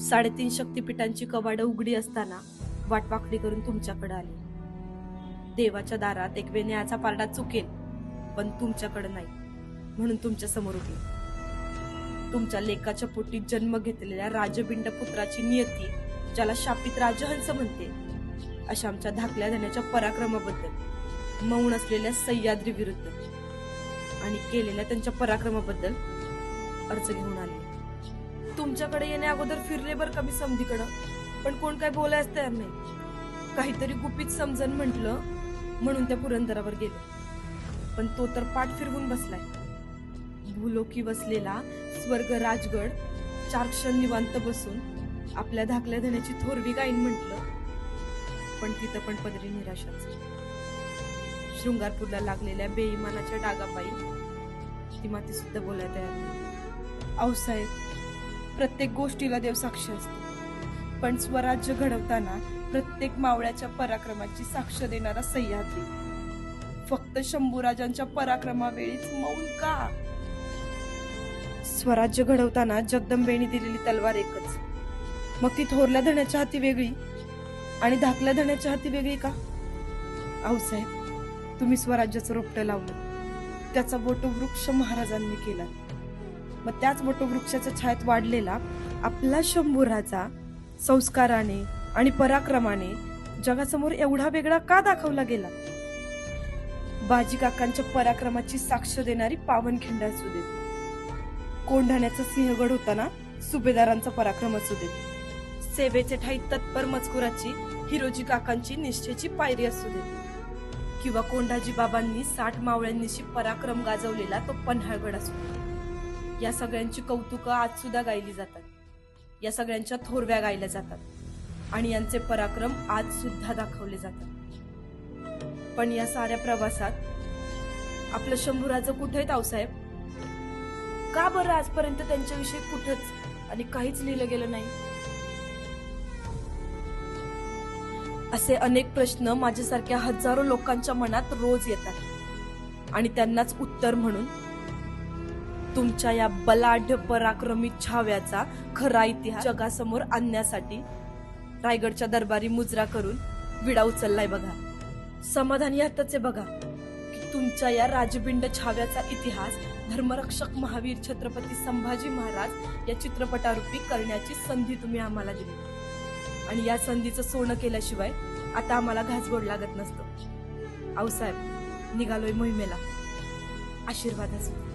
साडेतीन शक्तिपीठांची कवाडं उघडी असताना वाटवाकडी करून तुमच्याकडे आले. देवाच्या दारात एक वेन्याचा पारडा चुकेल पण तुमच्याकडे नाही म्हणून तुमच्यासमोर उभी. तुमच्या लेखाच्या पोटी जन्म घेतलेल्या राजबिंड पुत्राची नियती ज्याला शापित राजहंस म्हणते अशा आमच्या धाकल्या जाण्याच्या पराक्रमाबद्दल मौन असलेल्या सह्याद्री विरुद्ध आणि केलेल्या त्यांच्या पराक्रमाबद्दल अर्ज घेऊन आले. तुमच्याकडे येणे अगोदर फिरले बर का मी समधीकडं? पण कोण काय बोलायच तयार नाही. काहीतरी गुपित समजन म्हटलं म्हणून त्या पुरंदरावर गेले. पण तो तर पाठ फिरवून बसलाय. भूलोकी बसलेला स्वर्ग राजगड चार क्षण निवांत बसून आपल्या धाकल्या धण्याची थोरवी गाईन म्हटलं. पण तिथं पण पदरी निराशाच. शृंगारपूरला लागलेल्या बेईमानाच्या डागापायी ती माती सुद्धा बोलायला तयार नाही. प्रत्येक गोष्टीला देव साक्ष असतो. पण स्वराज्य घडवताना प्रत्येक मावळ्याच्या पराक्रमाची साक्ष देणारा सह्याद्री. फक्त शंभूराजांच्या पराक्रमावेळीच मौन का? स्वराज्य घडवताना जगदंबेने दिलेली तलवार एकच. मग ती थोरल्या धण्याच्या हाती वेगळी आणि धाकल्या धण्याच्या हाती वेगळी का? आऊसाहेब तुम्ही स्वराज्याचं रोपटं लावलं. त्याचा वटवृक्ष महाराजांनी केला मग त्याच वटवृक्षाच्या छायेत वाढलेला आपला शंभू राजा संस्काराने आणि पराक्रमाने जगासमोर एवढा वेगळा का दाखवला गेला? बाजी काकांच्या पराक्रमाची साक्ष देणारी पावनखिंड असू देत. कोंढाण्याचा सिंहगड होताना सुभेदारांचा पराक्रम असू देत. सेवेचे ठाई तत्पर मजकुराची हिरोजी काकांची निष्ठेची पायरी असू दे किंवा कोंढाजी बाबांनी साठ मावळ्यांनीशी पराक्रम गाजवलेला तो पन्हाळगड असू दे या सगळ्यांची कौतुकं आज सुद्धा गायली जातात. या सगळ्यांच्या थोरव्या गायल्या जातात. आणि यांचे पराक्रम आज सुद्धा दाखवले जातात. पण या साऱ्या प्रवासात आपलं शंभुराचं कुठे तावसाहेब का बरं आजपर्यंत त्यांच्याविषयी कुठंच आणि काहीच लिहिलं गेलं नाही? असे अनेक प्रश्न माझ्यासारख्या हजारो लोकांच्या मनात रोज येतात. आणि त्यांनाच उत्तर म्हणून तुमच्या या बलाढ्य पराक्रमी छाव्याचा खरा इतिहास जगासमोर आणण्यासाठी रायगडच्या दरबारी मुजरा करून विडा उचललाय बघा. समाधान यातच आहे बघा की तुमच्या या राजबिंड छाव्याचा इतिहास धर्मरक्षक महावीर छत्रपती संभाजी महाराज या चित्रपटारूपी करण्याची संधी तुम्ही आम्हाला दिली. आणि या संधीचं सोनं केल्याशिवाय आता आम्हाला घासगोड लागत नसतो. आऊसाहेब निघालोय मोहिमेला. आशीर्वाद असतो